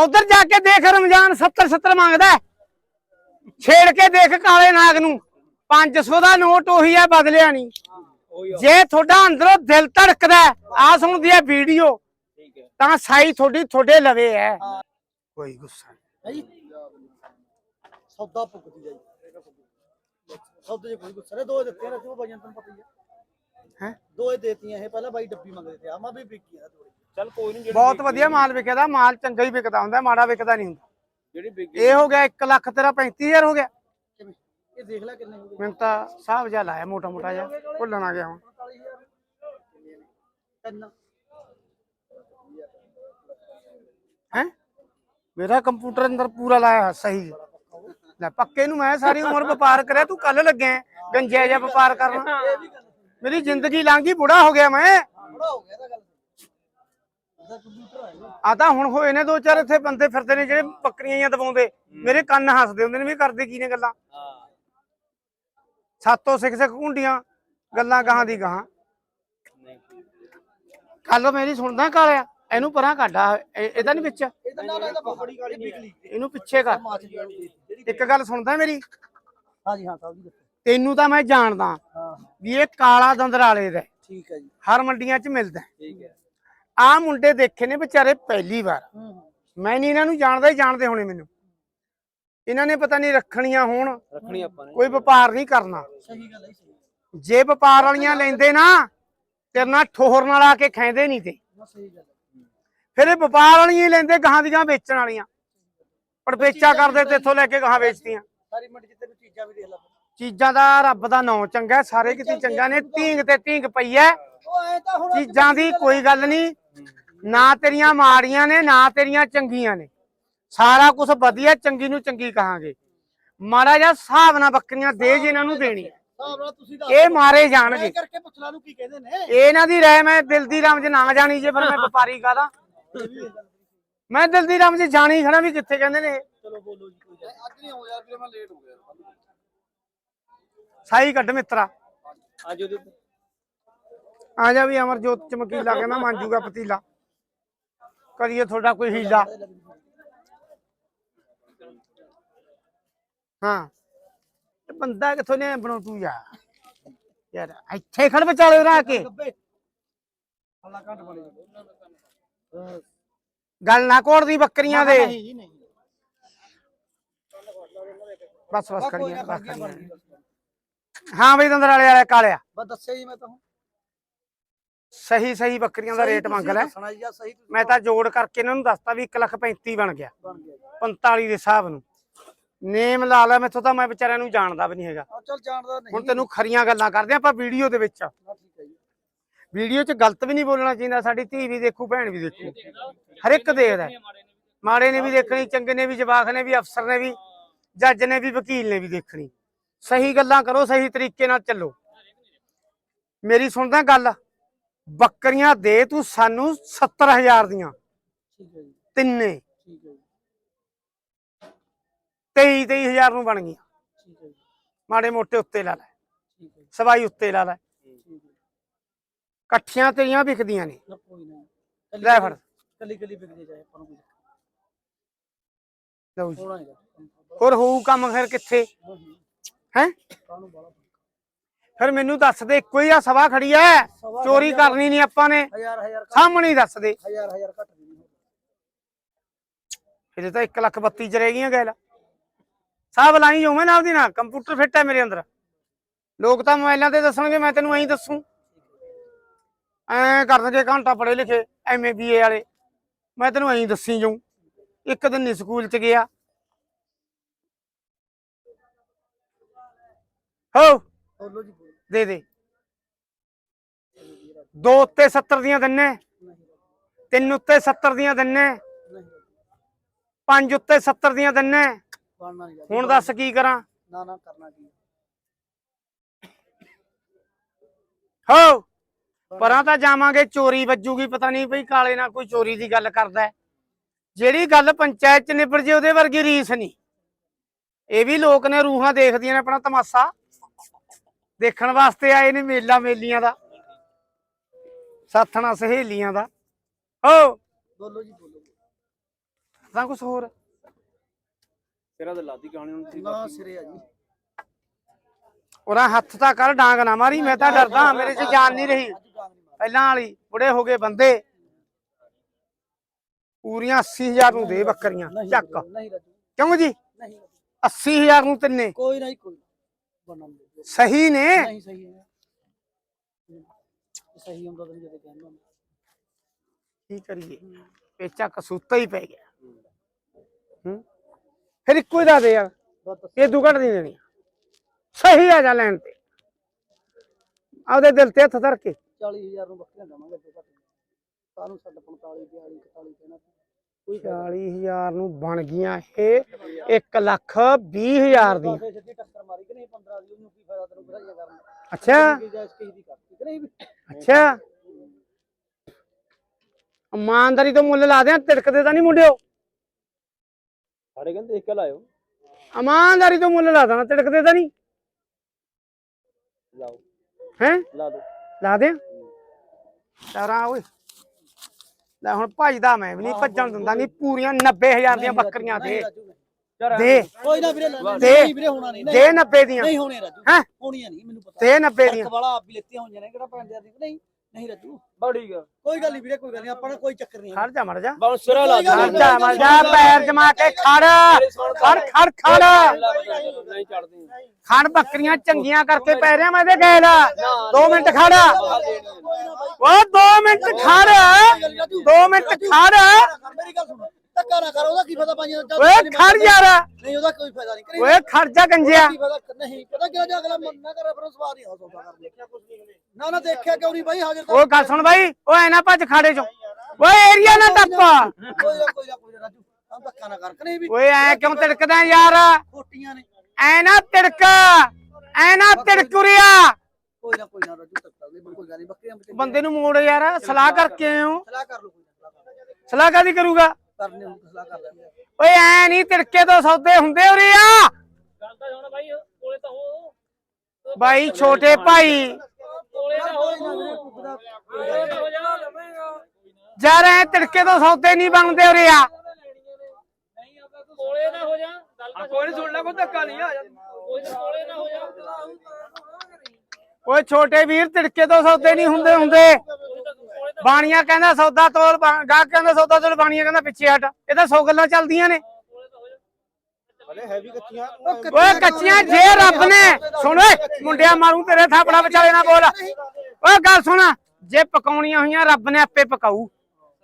ਉਧਰ ਜਾ ਕੇ ਦੇਖ ਰਮਜ਼ਾਨ 70 70 ਮੰਗਦਾ ਹੈ। ਛੇੜ ਕੇ ਦੇਖ ਕਾਲੇ ਨਾਗ ਨੂੰ। 500 ਦਾ ਨੋਟ ਉਹੀ ਆ ਬਦਲਿਆ ਨਹੀਂ ਜੇ ਤੁਹਾਡਾ ਅੰਦਰੋਂ ਦਿਲ ਧੜਕਦਾ ਆ ਸੁਣਦੀ ਹੈ ਵੀਡੀਓ ਠੀਕ ਹੈ ਤਾਂ ਸਾਈ ਤੁਹਾਡੀ ਤੁਹਾਡੇ ਲਵੇ ਹੈ। ਕੋਈ ਗੁੱਸਾ ਨਹੀਂ। ਜੀ? ਸੌਦਾ ਪੁੱਗਦੀ ਜਾਈ। ਸੌਦੇ ਕੋਈ ਗੁੱਸਾ ਨਹੀਂ ਦੋ ਦਿੱਤੇ ਨੇ ਤੂੰ ਬਾਈਆਂ ਤੈਨੂੰ ਪਤਾ ਹੀ ਹੈ। ਹੈਂ? ਦੋ ਹੀ ਦੇਤੀਆਂ ਇਹ ਪਹਿਲਾਂ ਬਾਈ ਡੱਬੀ ਮੰਗਦੇ ਤੇ ਆ ਮੈਂ ਵੀ ਵਿਕੀ ਆ ਥੋੜੀ ਚੱਲ ਕੋਈ ਨਹੀਂ ਬਹੁਤ ਵਧੀਆ ਮਾਲ ਵਿਕਦਾ ਮਾਲ ਚੰਗਾ ਹੀ ਵਿਕਦਾ ਹੁੰਦਾ ਮਾੜਾ ਵਿਕਦਾ ਨਹੀਂ ਹੁੰਦਾ। ਜਿਹੜੀ ਬਿਗ ਇਹ ਹੋ ਗਿਆ 1 ਲੱਖ ਤੇਰਾ 35000 ਹੋ ਗਿਆ। ਇਹ ਦੇਖ ਲੈ ਕਿੰਨੇ ਹੋ ਗਏ। ਮੈਨੂੰ ਤਾਂ ਹਿਸਾਬ ਜਿਹਾ ਲਾਇਆ ਮੋਟਾ ਮੋਟਾ ਜਿਹਾ ਭੁੱਲਣ ਆ ਗਿਆ ਹੁਣ। 45000 ਤਿੰਨ। ਹੈ? ਮੇਰਾ ਕੰਪਿਊਟਰ ਅੰਦਰ ਪੂਰਾ ਲਾਇਆ ਸਹੀ। ਲੈ ਪੱਕੇ ਨੂੰ ਮੈਂ ਸਾਰੀ ਉਮਰ ਵਪਾਰ ਕਰਿਆ ਤੂੰ ਕੱਲ ਲੱਗਿਆ ਗੰਜਿਆ ਜਿਹਾ ਵਪਾਰ ਕਰਨ। ਮੇਰੀ ਜ਼ਿੰਦਗੀ ਲੰਘ ਗਈ ਬੁੜਾ ਹੋ ਗਿਆ ਮੈਂ। ਬੜਾ ਹੋ ਗਿਆ ਗੱਲ ਆ ਤਾਂ ਹੁਣ ਹੋਏ ਨੇ ਦੋ ਚਾਰ ਇੱਥੇ ਬੰਦੇ ਫਿਰਦੇ ਨੇ ਜਿਹੜੇ ਬੱਕਰੀਆਂ ਜਾਂ ਦਬਾਉਂਦੇ। ਮੇਰੇ ਕੰਨ ਹੱਸਦੇ ਹੁੰਦੇ ਨੇ ਵੀ ਕਰਦੇ ਕੀ ਨੇ ਗੱਲਾਂ। ਸਾਤੋਂ ਸਿੱਖ ਸਿੱਖ ਕੁੰਡੀਆਂ ਗੱਲਾਂ ਗਾਹਾਂ ਦੀ ਗਾਹਾਂ। ਕੱਲ ਮੇਰੀ ਸੁਣਦਾ ਕਾਲਿਆ ਇਹਨੂੰ ਪਰਾਂ ਕੱਢਾ ਇਹਦਾ ਨਹੀਂ ਵਿੱਚ। ਇਹਨੂੰ ਪਿੱਛੇ ਕਰ। ਇੱਕ ਗੱਲ ਸੁਣਦਾ ਮੇਰੀ? ਹਾਂਜੀ ਹਾਂ ਸਾਹਿਬ ਜੀ ਤੈਨੂੰ ਤਾਂ ਮੈਂ ਜਾਣਦਾ ਹਾਂ। ਵੀ ਇਹ ਕਾਲਾ ਦਾ ਹੈ। ਠੀਕ ਹੈ ਜੀ। ਹਰ ਮੰਡੀਆਂ 'ਚ ਮਿਲਦਾ ਠੀਕ ਹੈ। ਆ ਮੁੰਡੇ ਦੇਖੇ ਨੇ ਵਿਚਾਰੇ ਪਹਿਲੀ ਵਾਰ। ਹੂੰ ਮੈਂ ਨਹੀਂ ਇਹਨਾਂ ਨੂੰ ਜਾਣਦਾ ਹੀ ਜਾਣਦੇ ਹੋਣੇ ਮੈਨੂੰ। ਇਹਨਾਂ ਨੇ ਪਤਾ ਨਹੀਂ ਰੱਖਣੀਆਂ ਹੋਣ। ਰੱਖਣੀ ਆਪਾਂ ਨੇ। ਕੋਈ ਵਪਾਰ ਨਹੀਂ ਕਰਨਾ। ਸਹੀ ਗੱਲ ਹੈ ਜੀ, ਵਪਾਰ ਵਾਲੀਆਂ ਲੈਂਦੇ ਨਾ ਤੇਰੇ ਨਾਲ ਠੋਹਰ ਨਾਲ ਆ ਕੇ ਖੈਂਦੇ ਨਹੀਂ ਤੇ। ਨਾ ਸਹੀ ਗੱਲ ਹੈ। ਫਿਰ ਇਹ ਵਪਾਰ ਵਾਲੀਆਂ ਹੀ ਲੈਂਦੇ ਗਾਹਾਂ ਦੀਆਂ ਵੇਚਣ ਵਾਲੀਆਂ। ਪੜਪੇਚਾ ਕਰਦੇ ਤੇ ਇੱਥੋਂ ਲੈ ਕੇ ਗਾਹਾਂ ਵੇਚਦੀਆਂ ਸਾਰੀ ਮੰਡੀ 'ਚ ਤੈਨੂੰ ਚੀਜ਼ਾਂ ਵੀ ਦੇਖ ਲੈ। ਚੀਜ਼ਾਂ ਦਾ ਰੱਬ ਦਾ ਨਾਂ ਚੰਗਾ ਸਾਰੇ ਕਿਤੇ ਚੰਗਾ ਨੇ ਧੀਂਗ ਤੇ ਧੀਂਗ ਪਈ ਐ ਚੀਜ਼ਾਂ ਦੀ ਕੋਈ ਗੱਲ ਨਹੀਂ ਨਾ ਤੇਰੀਆਂ ਮਾੜੀਆਂ ਨੇ ਨਾ ਤੇਰੀਆਂ ਚੰਗੀਆਂ ਨੇ। ਸਾਰਾ ਕੁਝ ਵਧੀਆ ਚੰਗੀ ਨੂੰ ਚੰਗੀ ਕਹਾਂਗੇ। ਮਾੜਾ ਜਿਹਾ ਹਿਸਾਬ ਨਾਲ ਬੱਕਰੀਆਂ ਦੇ ਜੇ ਇਹਨਾਂ ਨੂੰ ਦੇਣੀ ਇਹ ਮਾਰੇ ਜਾਣਗੇ। ਕਰਕੇ ਪੁੱਛ ਲਾ ਨੂੰ ਕੀ ਕਹਿੰਦੇ ਨੇ। ਇਹ ਇਹਨਾਂ ਦੀ ਰਹਿ ਮੈਂ ਦਿਲ ਦੀ ਰਮਜ ਨਾ ਜਾਣੀ ਜੇ ਫਿਰ ਮੈਂ ਵਪਾਰੀ ਕਾਦਾ ਮੈਂ ਦਿਲ ਦੀ ਰਮਜ ਜਾਣੀ ਖੜਾ ਵੀ ਕਿੱਥੇ ਕਹਿੰਦੇ ਨੇ। ਚਲੋ ਬੋਲੋ ਜੀ ਅੱਜ ਨਹੀਂ ਹੋ ਯਾਰ ਵੀਰੇ ਮੈਂ ਲੇਟ ਹੋ ਗਿਆ। ਸਾਈ ਕੱਢ ਮਿੱਤਰਾ। ਅੱਜ ਉਹਦੇ ਆ ਜਾ ਵੀ ਅਮਰਜੋਤ ਚਮਕੀਲਾ ਕਹਿੰਦਾ ਮੰਜੂਗਾ ਪਤੀਲਾ। ਕਰੀਏ ਤੁਹਾਡਾ ਕੋਈ ਹੀਲਾ। ਹਾਂ। ਇਹ ਬੰਦਾ ਕਿੱਥੋਂ ਨੇ ਬਣੋ ਤੂੰ ਯਾਰ? ਯਾਰ ਇੱਥੇ ਖੜ ਵਿਚਾਲੇ ਉਰਾ ਕੇ। ਗੱਲ ਨਾ ਬੱਕਰੀਆਂ ਦੇ। ਜੀ ਨਹੀਂ। ਬਸ ਬਸ ਕਰੀਏ ਬਸ ਕਰੀਏ। ਹਾਂ ਬਈ ਦੰਦਰ ਵਾਲੇ ਵਾਲਾ ਕਾਲਿਆ ਬਸ ਦੱਸਿਆ ਜੀ ਮੈਂ ਤਾਂ ਸਹੀ ਸਹੀ ਬੱਕਰੀਆਂ ਦਾ ਰੇਟ ਮੰਗ ਲੈ। ਦੱਸਣਾ ਜੀ ਆ ਸਹੀ ਤੁਸੀਂ ਮੈਂ ਤਾਂ ਜੋੜ ਕਰਕੇ ਇਹਨਾਂ ਨੂੰ ਦੱਸਤਾ ਵੀ 1 ਲੱਖ 35 ਬਣ ਗਿਆ। ਬਣ ਗਿਆ ਜੀ। 45 ਦੇ ਹਿਸਾਬ ਨੂੰ। ਨੇਮ ਲਾ ਲੈ ਮੈਥੋਂ ਤਾਂ ਮੈਂ ਵਿਚਾਰਿਆਂ ਨੂੰ ਜਾਣਦਾ ਵੀ ਨਹੀਂ ਹੈਗਾ। ਆ ਚੱਲ ਜਾਣਦਾ ਨਹੀਂ। ਹੁਣ ਤੈਨੂੰ ਖਰੀਆਂ ਗੱਲਾਂ ਕਰਦੇ ਆਪਾਂ ਵੀਡੀਓ ਦੇ ਵਿੱਚ। ਹਾਂ, ਠੀਕ ਹੈ ਜੀ। ਵੀਡੀਓ 'ਚ ਗਲਤ ਵੀ ਨਹੀਂ ਬੋਲਣਾ ਚਾਹੀਦਾ ਸਾਡੀ ਧੀ ਵੀ ਦੇਖੂ ਭੈਣ ਵੀ ਦੇਖੂ। ਹਰ ਇੱਕ ਦੇਖਦਾ ਹੈ। ਮਾੜੇ ਨੇ ਵੀ ਦੇਖਣੀ ਚੰਗੇ ਨੇ ਵੀ ਜਵਾਖ ਨੇ ਵੀ ਅਫਸਰ ਨੇ ਵੀ ਜੱਜ ਨੇ ਵੀ ਵਕੀਲ ਨੇ ਵੀ ਦੇਖਣੀ। ਸਹੀ ਗੱਲਾਂ ਕਰੋ ਸਹੀ ਤਰੀਕੇ ਨਾਲ ਚੱਲੋ। ਮੇਰੀ ਸੁਣਦਾ ਗੱਲ ਬੱਕਰੀਆਂ ਦੇ ਤੂੰ ਸਾਨੂੰ 70000 ਦੀਆਂ। ਠੀਕ ਹੈ ਜੀ। ਤਿੰਨੇ। ਠੀਕ ਹੈ ਜੀ। 23 23000 ਨੂੰ ਬਣ ਗਈਆਂ। ਠੀਕ ਹੈ ਜੀ। ਮਾੜੇ ਮੋਟੇ ਉੱਤੇ ਲਾ ਲੈ। ਠੀਕ ਹੈ ਜੀ, ਸਵਾਈ ਉੱਤੇ ਲਾ ਲੈ। ਠੀਕ ਹੈ ਇਕੱਠੀਆਂ ਤੇਰੀਆਂ ਵਿਕਦੀਆਂ ਨੇ। ਨਾ ਕੋਈ ਨਾ। ਲੈ ਫੜ। ਕੱਲੀ ਕੱਲੀ ਵਿਕਦੇ ਜਾਏ ਆਪਾਂ ਨੂੰ ਕੋਈ ਲਓ ਜੀ। ਹੋਣਾ ਹੈਗਾ। ਹੋਰ ਹੋਊ ਕੰਮ ਫਿਰ ਕਿੱਥੇ? ਹੈ? ਫਿਰ ਮੈਨੂੰ ਦੱਸ ਦੇ ਇੱਕੋ ਹੀ ਆ ਸਵਾ ਖੜੀ ਐ। ਚੋਰੀ। ਕਰਨੀ ਨਹੀਂ ਆਪਾਂ ਨੇ। ਹਜ਼ਾਰ ਹਜ਼ਾਰ ਘੱਟ ਸਾਹਮਣੇ ਹੀ ਦੱਸ ਦੇ। ਹਜ਼ਾਰ ਹਜ਼ਾਰ ਘੱਟ ਵੀ ਨਹੀਂ ਹੋਊਗਾ। ਫਿਰ ਤਾਂ 1 ਲੱਖ 32 ਚ ਰਹਿ ਗਈਆਂ ਗੈਲ। ਸਾਹ ਲਾਈ ਹੋਵੇਂ ਨਾਲ ਦੀ ਨਾ ਕੰਪਿਊਟਰ ਫਿੱਟ ਹੈ ਮੇਰੇ ਅੰਦਰ। ਲੋਕ ਤਾਂ ਮੋਬਾਈਲਾਂ ਤੇ ਦੱਸਣਗੇ ਮੈਂ ਤੈਨੂੰ ਐਂ ਦੱਸੂ। ਐ ਕਰਨਗੇ ਘੰਟਾ ਪੜੇ ਲਿਖੇ ਐਮਏ ਬੀਏ ਵਾਲੇ। ਮੈਂ ਤੈਨੂੰ ਐਂ ਦੱਸੀ ਜਾਊਂ। ਇੱਕ ਦਿਨ ਨਹੀਂ ਸਕੂਲ ਚ ਗਿਆ। ਹੋ। ਬੋਲੋ ਜੀ ਬੋਲੋ। ਦੇ ਦੇ। ਦੋ ਉੱਤੇ 70 ਦੀਆਂ ਦਿੰਨੇ। ਤਿੰਨ ਉੱਤੇ 70 ਦੀਆਂ ਦਿੰਨੇ। ਪੰਜ ਉੱਤੇ 70 ਦੀਆਂ ਦਿੰਨੇ। ਬਣਨਾ ਨਹੀਂ ਹੁਣ ਦੱਸ ਕੀ ਕਰਾਂ? ਨਾ ਨਾ ਕਰਨਾ ਕੀ ਹੋ। ਪਰਾਂ ਤਾਂ ਜਾਵਾਂਗੇ ਚੋਰੀ ਵੱਜੂਗੀ ਪਤਾ ਨਹੀਂ ਭਈ ਕਾਲੇ ਨਾਲ ਕੋਈ ਚੋਰੀ ਦੀ ਗੱਲ ਕਰਦਾ ਹੈ। ਜਿਹੜੀ ਗੱਲ ਪੰਚਾਇਤ ਚ ਨਿਬੜ ਜੇ ਉਹਦੇ ਵਰਗੀ ਰੀਸ ਨਹੀਂ। ਇਹ ਵੀ ਲੋਕ ਨੇ ਰੂਹਾਂ ਦੇਖਦੀਆਂ ਨੇ ਆਪਣਾ ਤਮਾਸ਼ਾ। ਦੇਖਣ ਵਾਸਤੇ ਆਏ ਨੇ ਮੇਲਾ ਮੇਲੀਆਂ ਦਾ। ਸਾਥਣਾ ਸਹੇਲੀਆਂ ਦਾ। ਹੋ। ਬੋਲੋ ਜੀ ਬੋਲੋ। ਤਾਂ ਕੁਛ ਹੋਰ। ਤੇਰਾ ਤਾਂ ਲਾਦੀ ਕਹਾਣੀ ਹੁਣ ਸੀ ਨਾ ਸਿਰੇ ਆ ਜੀ। ਉਹਦਾ ਹੱਥ ਤਾਂ ਕਰ ਡਾਂਗ ਨਾ ਮਾਰੀ ਮੈਂ ਤਾਂ ਡਰਦਾ ਮੇਰੇ 'ਚ ਜਾਨ ਨਹੀਂ ਰਹੀ। ਪਹਿਲਾਂ ਵਾਲੀ ਬੁੜੇ ਹੋ ਗਏ ਬੰਦੇ। ਪੂਰੀਆਂ 80000 ਨੂੰ ਦੇ ਬੱਕਰੀਆਂ ਚੱਕ। ਕਿਉਂ ਜੀ? ਨਹੀਂ। 80000 ਨੂੰ ਤਿੰਨੇ। ਕੋਈ ਨਹੀਂ ਕੋਈ ਬਣਨ ਦੇ। ਸਹੀ ਨੇ। ਨਹੀਂ ਸਹੀ ਹੈ। ਸਹੀ ਹੁੰਦਾ ਤਾਂ ਨਹੀਂ ਜਦੇ ਕਹਿੰਦਾ ਕੀ ਕਰੀਏ? ਪੇਚਾ ਕਸੂਤਾ ਹੀ ਪੈ ਗਿਆ। ਹੂੰ। ਫਿਰ ਇੱਕੋ ਹੀ ਦਾ ਦੇ ਯਾਰ ਇਹ ਦੁਗੜ ਨਹੀਂ ਦੇਣੀ। ਸਹੀ ਆ ਜਾ ਲੈਣ ਤੇ। ਆਪਦੇ ਦਿਲ ਤੇ ਹੱਥ ਧਰ ਕੇ। 40000 ਨੂੰ ਬੱਕਰੀਆਂ ਦਵਾਂਗੇ ਘੱਟ। ਕਾਹਨੂੰ ਛੱਡ 45 42 41 ਕਹਿਣਾ 40000 ਨੂੰ ਬਣ ਗਈਆਂ ਇਹ 1 ਲੱਖ 20000 ਦੀ। ਪਾਸੇ ਸਿੱਧੀ ਟੱਕਰ ਮਾਰੀ ਕਿ ਨਹੀਂ 15 ਦੀ ਉਹਨੂੰ ਕੀ ਫਾਇਦਾ ਤੈਨੂੰ ਵਧਾਈਆਂ ਕਰਨ ਦਾ? ਅੱਛਾ। ਦੀ ਅੱਛਾ। ਇਮਾਨਦਾਰੀ ਤੋਂ ਮੁੱਲ ਲਾ ਦਿਆਂ ਤਿੜਕਦੇ ਤਾਂ ਨਹੀਂ ਮੁੰਡਿਓ। ਸਾਡੇ ਕਹਿੰਦੇ ਇੱਕ ਲਾਇਓ। ਇਮਾਨਦਾਰੀ ਤੋਂ ਮੁੱਲ ਲਾ ਦੇਣਾ ਤਿੜਕਦੇ ਤਾਂ ਨਹੀਂ। ਲਾਓ। ਹੈ? ਲਾ ਦੋ ਲਾ ਦਿਆਂ। ਚਾਰਾਂ ਓਏ। ਲੈ ਹੁਣ ਭੱਜਦਾ ਮੈਂ ਵੀ ਨਹੀਂ ਭੱਜਣ ਦਿੰਦਾ ਨਹੀਂ ਪੂਰੀਆਂ 90000 ਦੀਆਂ ਬੱਕਰੀਆਂ ਦੇ। ਦੇ ਕੋਈ ਨਾ ਵੀਰੇ ਦੇ। ਨਹੀਂ ਵੀਰੇ ਹੋਣਾ ਨਹੀਂ ਦੇ 90 ਦੀਆਂ ਨਹੀਂ ਹੋਣੇ ਰਾਜੂ ਹੈਂ? ਹੋਣੀਆਂ ਨਹੀਂ ਮੈਨੂੰ ਪਤਾ ਦੇ 90 ਦੀਆਂ ਵਾਲਾ ਆਪ ਵੀ ਲੈਤੀਆਂ ਹੋਈਆਂ ਨੇ ਕਿਹੜਾ ਭੈਣ ਦੇ ਨਹੀਂ ਨਹੀਂ ਰਾਜੂ ਬੜੀ ਗਾ ਕੋਈ ਗੱਲ ਨਹੀਂ ਵੀਰੇ ਕੋਈ ਗੱਲ ਨਹੀਂ ਆਪਾਂ ਨੂੰ ਕੋਈ ਚੱਕਰ ਨਹੀਂ ਖੜ ਜਾ ਮੜ ਜਾ ਬਾਉਂ ਸਿਰਾ ਲਾ ਗੱਲ ਖੜ ਜਾ ਮੜ ਜਾ ਪੈਰ ਜਮਾ ਕੇ ਖੜ ਖੜ ਖੜ ਖੜ ਨਹੀਂ ਚੜਦੀ ਖੜ ਬੱਕਰੀਆਂ ਚੰਗੀਆਂ ਕਰਕੇ ਪੈ ਰਿਆ ਮੈਂ ਤੇ ਗੈਲ 2 ਮਿੰਟ ਖੜ ਓ 2 ਮਿੰਟ ਖੜ। 2 ਮਿੰਟ ਖੜ। ਮੇਰੀ ਗੱਲ ਸੁਣ। ਧੱਕਾ ਨਾ ਕਰ ਉਹਦਾ ਕੀ ਫਾਇਦਾ ਪਾਈਆਂ ਦਾ ਓਏ ਖੜ ਯਾਰ। ਨਹੀਂ ਉਹਦਾ ਕੋਈ ਫਾਇਦਾ ਨਹੀਂ। ਕਰੀ ਓਏ ਖੜ ਜਾ ਗੰਜਿਆ। ਨਹੀਂ ਪਤਾ ਕਿਹੜਾ ਜਾ ਅਗਲਾ ਮਨ ਨਾ ਕਰੇ ਫਿਰ ਉਹ ਸਵਾਰ ਨਹੀਂ ਹੋ ਸਕਦਾ ਕਰ ਦੇਖਿਆ ਕੁਝ ਨਹੀਂ ਨਾ ਨਾ ਦੇਖਿਆ ਕਿਉਂ ਨਹੀਂ ਬਾਈ? ਹਾਜ਼ਰ ਓ ਗੱਲ ਸੁਣ ਬਾਈ ਓਏ ਨਾ ਭੱਜ ਖਾੜੇ ਚੋਂ। ਓਏ ਏਰੀਆ ਨਾ ਟੱਪ। ਕੋਈ ਨਾ ਕੋਈ ਨਾ ਕੋਈ ਨਾ ਰਾਜੂ। ਆਹ ਧੱਕਾ ਨਾ ਕਰ। ਕਿ ਨਹੀਂ ਵੀ ਓਏ ਐ ਕਿਉਂ ਤਿੜਕਦਾ ਯਾਰ? ਖੋਟੀਆਂ ਨੇ। ਐ ਨਾ ਤਿੜਕ ਐ ਨਾ ਤਿੜਕੁਰਿਆ ਕੋਈ ਨਾ ਕੋਈ ਨਾ ਰਾਜੂ ਬੱਕਰੀਆਂ ਬੰਦੇ ਨੂੰ ਮੋੜ ਯਾਰ ਸਲਾਹ ਕਰਕੇ ਆਏ ਹੋ ਸਲਾਹ ਕਰ ਲਓ ਕੋਈ ਨਾ ਸਲਾਹ ਕਰ ਲਓ। ਸਲਾਹ ਕਾਦੀ ਕਰੂਗਾ? ਕਰਨੇ ਨੂੰ ਸਲਾਹ ਕਰ ਲੈਂਦੇ ਆ। ਓਏ ਐ ਨਹੀਂ ਤਿੜਕੇ ਤੋਂ ਸੌਦੇ ਹੁੰਦੇ ਉਰੇ ਆ। ਗੱਲ ਤਾਂ ਹੁਣ ਬਾਈ ਕੋਲੇ ਤਾਂ ਹੋ। ਬਾਈ ਛੋਟੇ ਭਾਈ। ਕੋਲੇ ਤਾਂ ਹੋ। ਕੋਈ ਨਾ ਵੀਰੇ, ਪੁੱਛਦਾ- ਕੋਲੇ ਤਾਂ ਹੋ ਜਾ। ਲਵੇਂਗਾ ਯਾਰ ਐ ਤਿੜਕੇ ਤੋਂ ਸੌਦੇ ਨਹੀਂ ਬਣਦੇ ਉਰੇ ਆ। ਕੋਲੇ ਨਾ ਹੋ ਜਾ। ਗੱਲ ਤਾਂ ਕੋਈ ਸੁਣ ਲੈ। ਕੋਈ ਧੱਕਾ ਨਹੀਂ ਆ। ਕੋਈ ਕੋਲੇ ਨਾ ਹੋ ਜਾ। ਓਏ ਛੋਟੇ ਵੀਰ ਤਿੜਕੇ ਤੋਂ ਸੌਦੇ ਨਹੀਂ ਹੁੰਦੇ ਹੁੰਦੇ ਬਾਣੀਆਂ ਕਹਿੰਦਾ ਸੌਦਾ ਤੋਲ ਗਾਹਕ ਕਹਿੰਦਾ ਸੌਦਾ ਤੋਲ ਬਾਣੀਆਂ ਕਹਿੰਦਾ ਪਿੱਛੇ ਹਟ ਇਹ ਤਾਂ 100 ਗੱਲਾਂ ਚੱਲਦੀਆਂ ਨੇ ਓਏ ਕੱਚੀਆਂ ਜੇ ਰੱਬ ਨੇ ਸੁਣ ਓਏ ਮੁੰਡਿਆ ਮਾਰੂ ਤੇਰੇ ਥਾਪੜਾ ਵਿਚਾਲੇ ਨਾ ਬੋਲ ਓਏ ਗੱਲ ਸੁਣ ਜੇ ਪਕਾਉਣੀਆਂ ਹੋਈਆਂ ਰੱਬ ਨੇ ਆਪੇ ਪਕਾਊ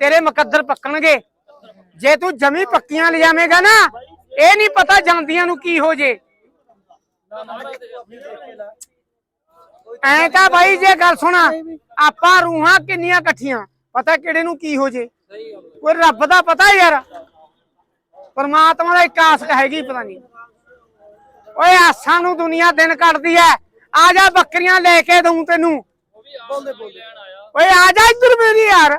ਤੇਰੇ ਮੁਕੱਦਰ ਪੱਕਣਗੇ ਜੇ ਤੂੰ ਜਮੀ ਪੱਕੀਆਂ ਲਿਜਾਵੇਂਗਾ ਨਾ ਇਹ ਨਹੀਂ ਪਤਾ ਜਾਂਦੀਆਂ ਨੂੰ ਕੀ ਹੋ ਜੇ ਐਂ ਤਾਂ ਬਾਈ ਜੇ ਗੱਲ ਸੁਣ ਆਪਾਂ ਰੂਹਾਂ ਕਿੰਨੀਆਂ ਇਕੱਠੀਆਂ ਪਤਾ ਕਿਹੜੇ ਨੂੰ ਕੀ ਹੋ ਜੇ? ਕੋਈ ਰੱਬ ਦਾ ਪਤਾ ਯਾਰ। ਪਰਮਾਤਮਾ ਦਾ ਇੱਕ ਆਸ ਹੈਗੀ ਪਤਾ ਨਹੀਂ। ਓਏ ਆਸਾਂ ਨੂੰ ਦੁਨੀਆ ਦਿਨ ਕੱਟਦੀ ਐ। ਆ ਜਾ ਬੱਕਰੀਆਂ ਲੈ ਕੇ ਦਊਂ ਤੈਨੂੰ। ਓਏ ਆ ਜਾ ਇੱਧਰ ਮੇਰੀ ਯਾਰ।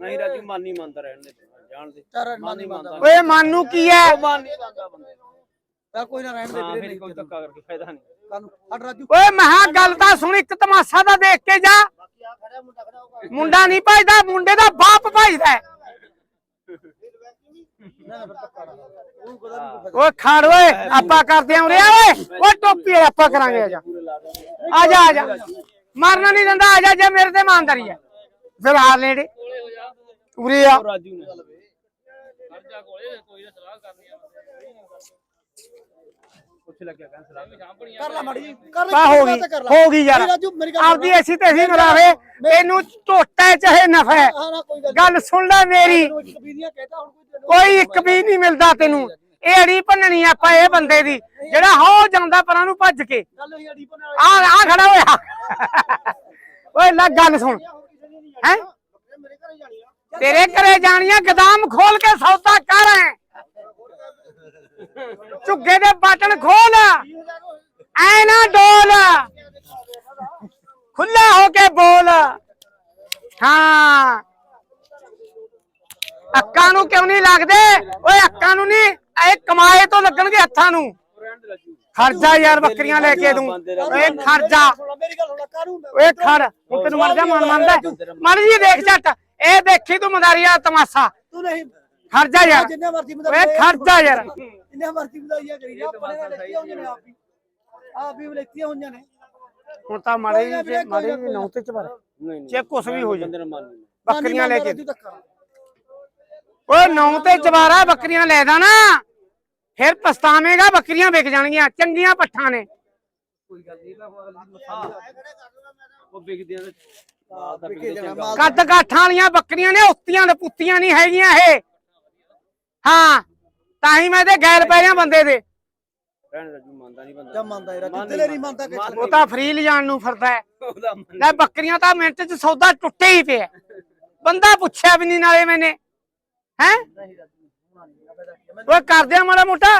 ਨਹੀਂ ਰਾਜੂ ਮਨ ਨਹੀਂ ਮੰਨਦਾ ਰਹਿਣ ਦੇ ਜਾਣ ਦੇ। ਚਾਰ ਮਨ ਨਹੀਂ ਮੰਨਦਾ। ਓਏ ਮਨ ਨੂੰ ਕੀ ਐ? ਮਨ ਨਹੀਂ ਮੰਨਦਾ ਬੰਦੇ ਤਾਂ ਕੋਈ ਨਾ ਰਹਿਣ ਦੇ ਹਾਂ ਵੀਰੇ ਨਹੀਂ ਕੋਈ ਧੱਕਾ ਕਰਕੇ ਫਾਇਦਾ ਨਹੀਂ। ਹਟ ਰਾਜੂ। ਓਏ ਮਹਾ ਗੱਲ ਤਾਂ ਸੁਣ ਇੱਕ ਤਮਾਸ਼ਾ ਦਾ ਦੇਖ ਕੇ ਜਾ। ਮੁੰਡਾ ਨਹੀਂ ਭਜਦਾ ਮੁੰਡੇ ਦਾ ਬਾਪ ਭਜਦਾ। ਓਏ ਖੜ ਓਏ ਆਪਾਂ ਕਰਦੇ ਆਂ ਉਰੇ ਆ ਓਏ। ਓਏ ਟੋਪੀ ਆਪਾਂ ਕਰਾਂਗੇ ਆ ਜਾ। ਆ ਜਾ ਆ ਜਾ। ਮਰਨਾ ਨਹੀਂ ਦਿੰਦਾ ਆ ਜਾ ਜੇ ਮੇਰੇ ਤੇ ਇਮਾਨਦਾਰੀ ਹੈ ਫਿਰ ਹਾਰ ਨੇੜੇ ਉਰੇ ਆ। ਰਾਜੂ ਨੇ। ਖਰਚਾ ਕੋਲੇ ਕੋਈ ਨਾ ਸਲਾਹ ਕਰਨੀ ਆ। ਪੁੱਛ ਲੱਗਿਆ ਕਹਿੰਦਾ ਸਲਾਹ ਵੀ ਸਾਂਭਣੀ ਕਰ ਲੈ ਮਾੜੀ ਜੀ ਕਰ ਲੈ ਬਾ ਹੋ ਗਈ ਕਰ ਲੈ। ਹੋ ਗਈ ਯਾਰ। ਨਹੀਂ ਰਾਜੂ ਮੇਰੀ ਗੱਲ ਆਪਦੀ ਐਸੀ ਤੈਸੀ ਮਰਾਵੇ ਤੈਨੂੰ ਝੋਟਾ ਹੈ ਚਾਹੇ ਨਫਾ ਹੈ। ਹਾਂ ਨਾ ਕੋਈ ਗੱਲ ਗੱਲ ਸੁਣ ਲੈ ਮੇਰੀ। ਨਹੀਂ ਇੱਕ ਬੀਦੀਆਂ ਕਹਿਤਾ ਹੁਣ ਕੋਈ ਤੈਨੂੰ- ਕੋਈ ਇੱਕ ਵੀ ਨਹੀਂ ਮਿਲਦਾ ਤੈਨੂੰ। ਇਹ ਅੜੀ ਭੰਨਣੀ ਆਪਾਂ ਇਹ ਬੰਦੇ ਦੀ। ਜਿਹੜਾ ਹੋ ਜਾਂਦਾ ਪਰਾਂ ਨੂੰ ਭੱਜ ਕੇ। ਆ ਆ ਖੜਾ ਹੋਇਆ। ਓਏ ਲੈ ਗੱਲ ਸੁਣ। ਹੈ? ਤੇਰੇ ਘਰੇ ਜਾਣੀਆਂ ਗਦਾਮ ਖੋਲ ਕੇ ਸੌਦਾ ਕਰ ਝੁੱਗੇ ਦੇ ਬਟਨ ਖੋਲ। ਐ ਨਾ ਡੋਲ। ਖੁੱਲਾ ਹੋ ਕੇ ਬੋਲ। ਹਾਂ। ਅੱਕਾਂ ਨੂੰ ਕਿਉਂ ਨਹੀਂ ਲੱਗਦੇ? ਓਏ ਅੱਕਾਂ ਨੂੰ ਨਹੀਂ ਇਹ ਕਮਾਏ ਤੋਂ ਲੱਗਣਗੇ ਹੱਥਾਂ ਨੂੰ। ਖਰਜਾ ਯਾਰ ਬੱਕਰੀਆਂ ਲੈ ਕੇ ਦੂੰ। ਓਏ ਖਰਜਾ ਓਏ ਖੜ ਹੁਣ ਤੈਨੂੰ ਮਰ ਜਾ ਮਨ ਮੰਨਦਾ। ਮਰ ਜੀ ਦੇਖ ਝੱਟ। ਇਹ ਦੇਖੀ ਤੂੰ ਮਦਾਰੀਆ ਤਮਾਸ਼ਾ। ਤੂੰ ਨਹੀਂ। ਖਰਜਾ ਯਾਰ। ਓਏ ਖਰਚਾ ਯਾਰ। ਜਿੰਨੇ ਮਰਜ਼ੀ ਵਧਾਈਆਂ ਕਰੀ ਜਾ ਆਪਣੇ ਨਾਲ ਲੈਤੀਆਂ ਹੋਈਆਂ ਨੇ ਆਪ ਹੀ। ਆਪ ਵੀ ਲੈਤੀਆਂ ਹੋਈਆਂ ਨੇ। ਹੁਣ ਤਾਂ ਮਾੜੇ ਜੀ ਜੇ ਮਾੜੇ ਜੀ ਨੌ। ਤੇ ਚਵਾਰ ਨਹੀਂ ਜੇ ਕੁਛ ਵੀ ਹੋ ਜਾਏ। ਮੰਨ ਬੱਕਰੀਆਂ ਲੈ ਕੇ। ਤੂੰ ਧੱਕਾ। ਓਏ ਨੌ ਤੇ ਚਵਾਰਾ ਬੱਕਰੀਆਂ ਲੈ ਦਾ ਨਾ ਫਿਰ ਪਛਤਾਵੇਂਗਾ ਬੱਕਰੀਆਂ ਵਿਕ ਜਾਣਗੀਆਂ। ਚੰਗੀਆਂ ਪੱਠਾਂ ਨੇ। ਕੋਈ ਗੱਲ ਨਹੀਂ ਨਾ ਉਹ ਵਿਕਦੀਆਂ ਤੇ ਮਾਲ ਦਾ ਵਿਕੇ ਜਾਣਾ, ਚੰਗਾ। ਮਾਲ ਕੱਦ ਕਾਠਾਂ ਵਾਲੀਆਂ ਬੱਕਰੀਆਂ ਨੇ ਉੱਤੀਆਂ ਨੇ ਪੁੱਤੀਆਂ ਨਹੀਂ ਹੈਗੀਆਂ ਇਹ। ਹਾਂ। ਤਾਂ ਹੀ ਮੈਂ ਤੇ ਗੈਰ ਪੈ ਰਿਹਾ ਬੰਦੇ ਦੇ। ਰਹਿਣ ਰਾਜੂ ਮੰਨਦਾ ਨਹੀਂ ਬੰਦਾ। ਜਾਂ ਮੰਨਦਾ ਯਾਰ ਮੰਨ ਦਿਲੇ ਨਹੀਂ ਮੰਨਦਾ ਕਿ ਮੰਨ ਉਹ ਤਾਂ ਫ੍ਰੀ ਲਿਜਾਣ ਨੂੰ ਫਿਰਦਾ ਹੈ। ਉਹਦਾ ਮੰਨ ਲੈ ਬੱਕਰੀਆਂ ਤਾਂ ਮਿੰਟ 'ਚ ਸੌਦਾ ਟੁੱਟੇ ਹੀ ਪਿਆ। ਬੰਦਾ ਪੁੱਛਿਆ ਵੀ ਨਹੀਂ ਨਾਲੇ ਮੈਨੇ। ਹੈ? ਨਹੀਂ ਨਹੀਂ ਓਏ ਕਰਦੇ ਆ ਮਾੜਾ ਮੋਟਾ।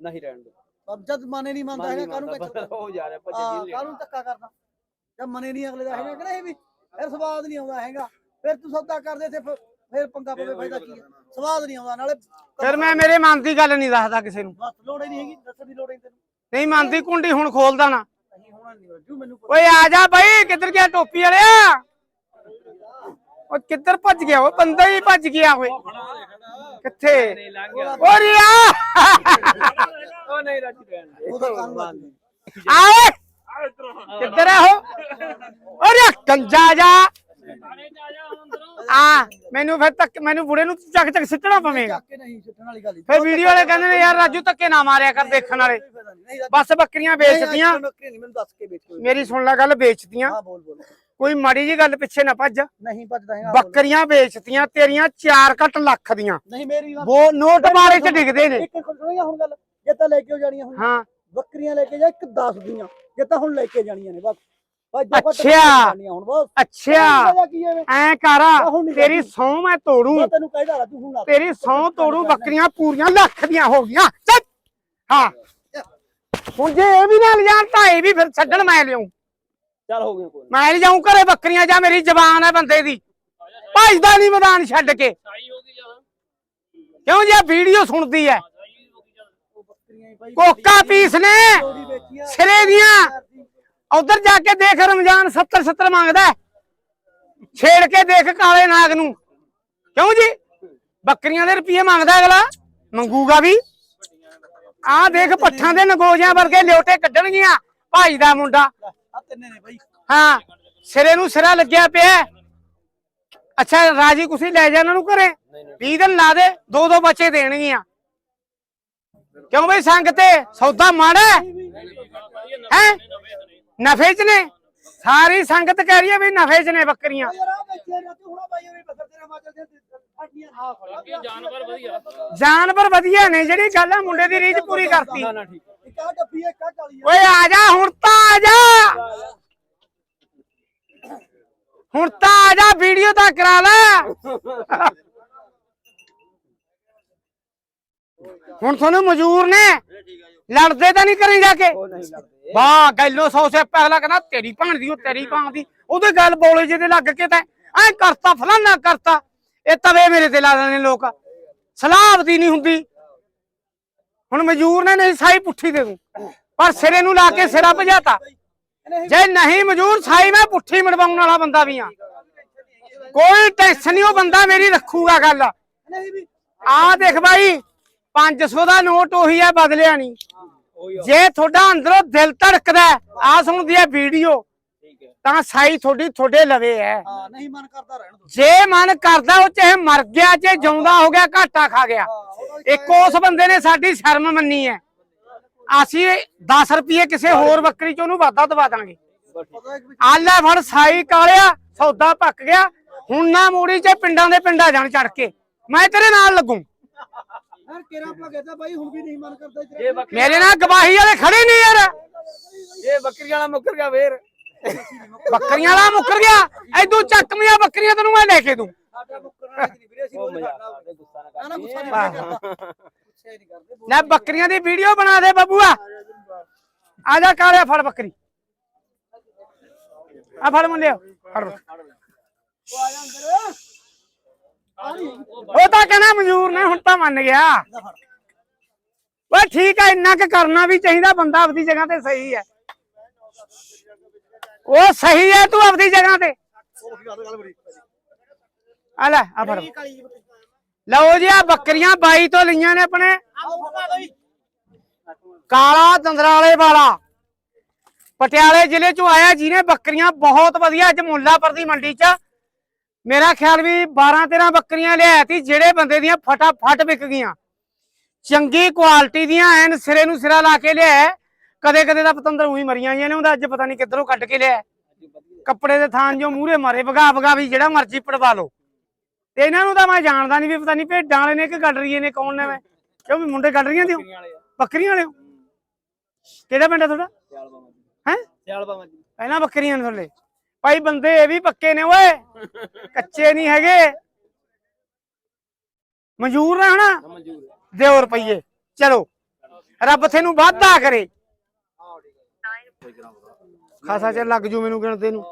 ਨਹੀਂ ਰਹਿਣ ਦੋ। ਅਬ ਜਦ ਮਨੇ ਨਹੀਂ ਮੰਨਦਾ ਹੈਗਾ ਕਾਹਨੂੰ ਕੱਚ ਉਹ ਜਾ ਰਿਹਾ ਭੱਜ ਕਾਹਨੂੰ ਧੱਕਾ ਕਰਨਾ ਜਦ ਮਨੇ ਨਹੀਂ ਅਗਲੇ ਦਾ ਹੈਗਾ ਕਿ ਨਹੀਂ ਵੀ? ਫਿਰ ਸਵਾਦ ਨਹੀਂ ਆਉਂਦਾ ਹੈਗਾ। ਫਿਰ ਤੂੰ ਸੌਦਾ ਕਰਦੇ ਤੇ ਫਿਰ- ਪੰਗਾ ਪਵੇ ਫਾਇਦਾ ਕੀ ਹੈ ਸਵਾਦ ਨਹੀਂ ਆਉਂਦਾ ਨਾਲੇ ਫਿਰ ਮੈਂ ਮੇਰੇ ਮਨ ਦੀ ਗੱਲ ਨਹੀਂ ਦੱਸਦਾ ਕਿਸੇ ਨੂੰ। ਬਸ ਲੋੜ ਹੀ ਨਹੀਂ ਹੈਗੀ ਦੱਸਣ ਦੀ ਲੋੜ ਹੀ ਨਹੀਂ ਤੈਨੂੰ। ਨਹੀਂ ਮਨ ਦੀ ਕੁੰਡੀ ਹੁਣ ਖੋਲਦਾ ਨਾ। ਨਹੀਂ ਹੋਣਾ ਨਹੀਂ ਰਾਜੂ ਮੈਨੂੰ ਓਏ ਆ ਜਾ ਬਾਈ ਕਿੱਧਰ ਗਿਆ ਟੋਪੀ ਵਾਲਿਆ? ਉਹ ਕਿੱਧਰ ਭੱਜ ਗਿਆ? ਉਹ ਬੰਦਾ ਹੀ ਭੱਜ ਗਿਆ ਓਏ। ਕਿੱਥੇ? ਨਹੀਂ ਲੰਘ ਗਿਆ। ਓ ਰਿਆ ਉਹ ਨਹੀਂ ਰਾਜੂ ਉਹਦਾ ਰਾਜੂ ਆਏ ਕਿੱਧਰ ਹੈ ਉਹ? ਓਰੇ ਕੰਜਾ ਜਾ। ਆ ਮੈਨੂੰ ਫਿਰ ਤੱਕ ਮੈਨੂੰ ਬੁੜੇ ਨੂੰ ਚੱਕ ਚੱਕ ਸਿੱਟਣਾ ਪਵੇਗਾ। ਚੱਕ ਕੇ ਨਹੀਂ ਸਿੱਟਣ ਵਾਲੀ ਗੱਲ ਹੀ ਫਿਰ ਵੀਡੀਓ ਵਾਲੇ ਕਹਿੰਦੇ ਨੇ ਯਾਰ ਰਾਜੂ ਧੱਕੇ ਨਾ ਮਾਰਿਆ ਕਰ ਦੇਖਣ ਵਾਲੇ। ਨਹੀਂ। ਰਾਜੂ। ਬਸ ਬੱਕਰੀਆਂ ਵੇਚਦੀਆਂ ਬੱਕਰੀ ਨਹੀਂ ਮੈਨੂੰ ਦੱਸ ਕੇ ਵੇਚ ਕੋਈ। ਮੇਰੀ ਸੁਣ ਲੈ ਗੱਲ ਵੇਚਦੀਆਂ ਹਾਂ ਬੋਲ ਬੋਲ। ਕੋਈ ਮਾੜੀ ਜੀ ਗੱਲ ਪਿੱਛੇ ਨਾ ਭੱਜ। ਨਹੀਂ ਭੱਜਦਾ ਹੈਗਾ ਬੋਲ। ਬੱਕਰੀਆਂ ਵੇਚਤੀਆਂ ਤੇਰੀਆਂ 4 ਕੱਟ ਲੱਖ ਦੀਆਂ। ਨਹੀਂ ਮੇਰੀ ਗੱਲ ਉਹ ਨੋਟ ਮਾਰੇ ਚ ਡਿੱਗਦੇ ਨੇ। ਇੱਕ ਸੁਣੇਗਾ ਹੁਣ ਗੱਲ। ਜੇ ਤਾਂ ਲੈ ਕੇ ਜਾਣੀਆਂ ਹੁਣ। ਹਾਂ। ਬੱਕਰੀਆਂ ਲੈ ਕੇ ਜਾ ਇੱਕ 10 ਦੀਆਂ। ਜੇ ਤਾਂ ਹੁਣ ਲੈ ਕੇ ਜਾਣੀਆਂ ਨੇ ਬਸ। ਘੱਟ ਅੱਛਾ। ਅੱਛਾ। ਐ ਕਰ ਤੇਰੀ ਸੌ ਮੈਂ ਤੋੜੂ। ਤੈਨੂੰ ਕਹਿਦਾ ਰਾ ਤੂੰ ਹੁਣ ਨਾ ਤੇਰੀ ਸੌ ਤੋੜੂ ਬੱਕਰੀਆਂ ਪੂਰੀਆਂ ਲੱਖ ਦੀਆਂ ਹੋ ਗਈਆਂ। ਚੱਲ। ਹਾਂ। ਹੁਣ ਜੇ ਇਹ ਵੀ ਨਾ ਲਿਜਾਣ ਤਾਂ ਇਹ ਵੀ ਫਿਰ ਛੱਡਣ ਮੈਂ ਲਿਆਉਂ ਚੱਲ ਹੋ ਗਿਆ ਕੋਈ ਮੈਂ ਨਹੀਂ ਜਾਊਂ ਘਰੇ ਬੱਕਰੀਆਂ ਜਾਂ ਮੇਰੀ ਜ਼ਬਾਨ ਹੈ ਬੰਦੇ ਦੀ। ਭਜਦਾ ਨਹੀਂ ਮੈਦਾਨ ਛੱਡ ਕੇ। ਕਿਉਂ ਜੇ ਵੀਡੀਓ ਸੁਣਦੀ ਹੈ ਕੋਕਾ ਪੀਸ ਨੇ ਸਿਰੇ ਦੀਆਂ। ਉਧਰ ਜਾ ਕੇ ਦੇਖ ਰਮਜ਼ਾਨ 70 70 ਮੰਗਦਾ ਹੈ। ਛੇੜ ਕੇ ਦੇਖ ਕਾਲੇ ਨਾਗ ਨੂੰ। ਕਿਉਂ ਜੀ? ਬੱਕਰੀਆਂ ਦੇ ਰੁਪਏ ਮੰਗਦਾ ਅਗਲਾ। ਮੰਗੂਗਾ ਵੀ। ਆਹ ਦੇਖ ਪੱਠਾਂ ਦੇ ਨਗੋਜਿਆਂ ਵਰਗੇ ਲਿਓਟੇ ਕੱਢਣਗੀਆਂ ਭਾਈ ਦਾ ਮੁੰਡਾ। ਆ ਤਿੰਨੇ ਨੇ ਭਾਈ ਹਾਂ ਸਿਰੇ ਨੂੰ ਸਿਰਾ ਲੱਗਿਆ ਪਿਆ। ਅੱਛਾ ਰਾਜੀ ਕੁਸੀ ਲੈ ਜਾ ਇਹਨਾਂ ਨੂੰ ਘਰੇ। 20 ਦਿਨ ਲਾ ਦੇ ਦੋ ਦੋ ਬੱਚੇ ਦੇਣਗੀਆਂ। ਕਿਉਂ ਬਈ ਸੰਗ ਤੇ ਸੌਦਾ ਮਾੜਾ ਹੈ। ਹੈ? ਨਫੇ ਚ ਨੇ? ਸਾਰੀ ਸੰਗਤ ਕਹਿ ਰਹੀ ਹੈ ਵੀ ਨਫੇ ਚ ਨੇ ਬੱਕਰੀਆਂ। ਜਾਨਵਰ ਵਧੀਆ। ਜਾਨਵਰ ਵਧੀਆ ਨੇ ਜਿਹੜੀ ਗੱਲ ਆ ਮੁੰਡੇ ਦੀ ਰੀਝ ਪੂਰੀ ਕਰਤੀ। ਓਏ ਆ ਜਾ ਹੁਣ ਤਾਂ ਆ ਜਾ। ਹੁਣ ਤਾਂ ਆ ਜਾ ਵੀਡੀਓ ਤਾਂ ਕਰਾ ਲੈ। ਹੁਣ ਤੁਹਾਨੂੰ ਮਜ਼ਦੂਰ ਨੇ। ਲੜਦੇ ਤਾਂ ਨਹੀਂ ਕਰੇ ਜਾ ਕੇ। ਵਾਹ ਗੈਲੋ ਸੌ ਸੇ ਪਹਿਲਾ ਕਹਿੰਦਾ ਤੇਰੀ ਭਾਣ ਦੀ ਉਹ ਤੇਰੀ ਭਾਣ ਦੀ। ਉਹਦੇ ਗੱਲ ਬੋਲੇ ਜਿਹਦੇ ਲੱਗ ਕੇ ਤਾਂ ਐ ਕਰਤਾ ਫਲਾਨਾ ਕਰਤਾ। ਇਹ ਤਵੇ ਮੇਰੇ ਤੇ ਲਾ ਦੇਣੇ ਲੋਕ। ਸਲਾਬ ਦੀ ਨਹੀਂ ਹੁੰਦੀ। ਹੁਣ ਮਜ਼ਦੂਰ ਨੇ ਨਹੀਂ ਸਾਈ ਪੁੱਠੀ ਦੇ ਦੂੰ। ਪਰ ਸਿਰੇ ਨੂੰ ਲਾ ਕੇ ਸਿਰਾ ਭਜਾਤਾ। ਜੇ ਨਹੀਂ ਮਜ਼ਦੂਰ ਸਾਈ ਮੈਂ ਪੁੱਠੀ ਮੜਵਾਉਣ ਵਾਲਾ ਬੰਦਾ ਵੀ ਆ ਕੋਈ ਟੈਨਸ਼ਨ ਨਹੀਂ ਉਹ ਬੰਦਾ ਮੇਰੀ ਰੱਖੂਗਾ ਗੱਲ। ਆ ਦੇਖ ਬਾਈ 500 ਦਾ ਨੋਟ ਉਹੀ ਆ ਬਦਲਿਆ ਨਹੀਂ। ਜੇ ਤੁਹਾਡਾ ਅੰਦਰੋਂ ਦਿਲ ਧੜਕਦਾ ਆ ਸੁਣਦੀ ਹੈ ਵੀਡੀਓ ਤਾਂ ਸਾਈ ਤੁਹਾਡੀ ਤੁਹਾਡੇ ਲਵੇ ਹੈ। ਹਾਂ ਨਹੀਂ ਮਨ ਕਰਦਾ ਰਹਿਣ ਦੋ ਜੇ ਮਨ ਕਰਦਾ ਉਹ ਚਾਹੇ ਮਰ ਗਿਆ ਚਾਹੇ ਜਿਉਂਦਾ ਹੋ ਗਿਆ ਘਾਟਾ ਖਾ ਗਿਆ। ਇੱਕ ਉਸ ਬੰਦੇ ਨੇ ਸਾਡੀ ਸ਼ਰਮ ਮੰਨੀ ਹੈ। ਅਸੀਂ 10 ਰੁਪਏ ਕਿਸੇ ਹੋਰ ਬੱਕਰੀ ਚ ਉਹਨੂੰ ਵਾਧਾ ਦਵਾ ਦਾਂਗੇ। ਆਲਾ ਫੜ ਸਾਈ ਕਾਲਿਆ ਸੌਦਾ ਪੱਕ ਗਿਆ। ਹੁਣ ਨਾ ਮੋੜੀ ਚ ਪਿੰਡਾਂ ਦੇ ਪਿੰਡਾਂ ਜਾਣ ਚੜ ਕੇ। ਮੈਂ ਤੇਰੇ ਨਾਲ ਲੱਗੂ। ਯਾਰ ਕਿਹੜਾ ਭਗੇ ਤਾਂ ਭਾਈ ਹੁਣ ਵੀ ਨਹੀਂ ਮਨ ਕਰਦਾ ਇਹ ਤੇਰਾ ਬੱਕਰੀ ਮੇਰੇ ਨਾਲ ਗਵਾਹੀ ਵਾਲੇ ਖੜੇ ਨਹੀਂ ਯਾਰ। ਇਹ ਬੱਕਰੀਆਂ ਵਾਲਾ ਮੁੱਕਰ ਗਿਆ ਫੇਰ। ਬੱਕਰੀਆਂ ਵਾਲਾ ਮੁੱਕਰ ਗਿਆ। ਐਦੂ ਚੱਕਵੀਆਂ ਬੱਕਰੀਆਂ ਤੈਨੂੰ ਮੈਂ ਲੈ ਕੇ ਦੂੰ। ਸਾਡਾ ਮੁੱਕਰਨਾ ਨਹੀਂ ਵੀਰੇ ਅਸੀਂ ਉਹ ਰੋਜ਼ ਮਜ਼ਾਕ ਖਾਣਾ ਕਰਦੇ ਗੁੱਸਾ ਨਾ ਨਾ ਨਾ ਗੁੱਸਾ ਕਰ ਨਹੀਂ ਕਰਦਾ ਗੁੱਸੇ ਨਹੀਂ ਕਰਦੇ ਬੋਲ ਲੈ ਬੱਕਰੀਆਂ ਦੀ ਵੀਡੀਓ ਬਣਾ ਦੇ ਬੱਬੂਆ ਆ। ਜਾ ਕਾਲਿਆ ਫੜ ਬੱਕਰੀ। ਆ ਫੜ ਮੁੰਡਿਓ। ਫੜ ਬੱਕਰੀ। ਉਹ ਆ ਜਾ ਅੰਦਰ। ਉਹ ਤਾਂ ਕਹਿੰਦਾ ਮਨਜ਼ੂਰ ਨੇ ਹੁਣ ਤਾਂ ਮੰਨ ਗਿਆ। ਓਏ ਠੀਕ ਹੈ ਇੰਨਾ ਕੁ ਕਰਨਾ ਵੀ ਚਾਹੀਦਾ ਬੰਦਾ ਆਪਦੀ ਜਗ੍ਹਾ ਤੇ ਸਹੀ ਹੈ। ਉਹ ਸਹੀ ਹੈ ਤੂੰ ਆਪਦੀ ਜਗ੍ਹਾ ਤੇ। ਆ ਲੈ ਆ ਫੜ। ਲਓ ਜੀ ਆ ਬੱਕਰੀਆਂ 22 ਤੋਂ ਲਈਆਂ ਨੇ ਆਪਣੇ। ਕਾਲਾ ਦੰਦਰਾਲੇ ਵਾਲਾ। ਪਟਿਆਲੇ ਜ਼ਿਲ੍ਹੇ ਚੋਂ ਆਇਆ ਜਿਹਨੇ ਬੱਕਰੀਆਂ ਬਹੁਤ ਵਧੀਆ ਅੱਜ ਮੁੱਲਾਪੁਰ ਦੀ ਮੰਡੀ 'ਚ। ਮੇਰਾ ਖਿਆਲ ਵੀ 12 13 ਬੱਕਰੀਆਂ ਲਿਆਇਆ ਸੀ ਜਿਹੜੇ ਬੰਦੇ ਦੀਆਂ ਫਟਾਫਟ ਵਿਕ ਗਈਆਂ। ਚੰਗੀ ਕੁਆਲਿਟੀ ਦੀਆਂ ਐਨ ਸਿਰੇ ਨੂੰ ਸਿਰਾ ਲਾ ਕੇ ਲਿਆਇਆ। ਕਦੇ ਕਦੇ ਤਾਂ ਪਤੰਦਰ ਉਹੀ ਮਰੀਆਂ ਆਈਆਂ ਨੇ ਉਹਦਾ ਅੱਜ ਪਤਾ ਨਹੀਂ ਕਿੱਧਰੋਂ ਕੱਢ ਕੇ ਲਿਆਇਆ। ਕੱਪੜੇ ਦੇ ਥਾਂ ਜੋ ਮੂਹਰੇ ਮਾਰੇ ਵਗਾ ਵਗਾ ਵੀ ਜਿਹੜਾ ਮਰਜ਼ੀ ਪੜਵਾ ਲਓ। ਤੇ ਇਹਨਾਂ ਨੂੰ ਤਾਂ ਮੈਂ ਜਾਣਦਾ ਨਹੀਂ ਵੀ ਪਤਾ ਨਹੀਂ ਭੇਡਾਂ ਵਾਲੇ ਨੇ ਕਿ ਰਹੀਏ ਨੇ ਕੌਣ ਨੇ ਮੈਂ ਕਿਉਂ ਵੀ ਮੁੰਡੇ ਗੱਡ ਰਹੀਆਂ ਦਿਓ ਬੱਕਰੀਆਂ ਵਾਲੇ? ਕਿਹੜਾ ਪਿੰਡ ਹੈ ਤੁਹਾਡਾ? ਹੈ? ਸਿਆਲਬਾ ਮੱਜੀ ਪਹਿਲਾਂ ਬੱਕਰੀਆਂ ਨੇ ਥੱਲੇ ਭਾਈ ਬੰਦੇ ਇਹ ਵੀ ਪੱਕੇ ਨੇ ਓਏ। ਕੱਚੇ ਨਹੀਂ ਹੈਗੇ। ਮਨਜ਼ੂਰ ਨਾ ਮਨਜ਼ੂਰ ਦਿਓ ਰੁਪਈਏ। ਚਲੋ ਰੱਬ ਤੈਨੂੰ ਵਾਧਾ ਕਰੇ। ਖਾਸਾ ਚਿਰ ਲੱਗ ਜੂ ਮੈਨੂੰ ਗਿਣਦੇ ਨੂੰ।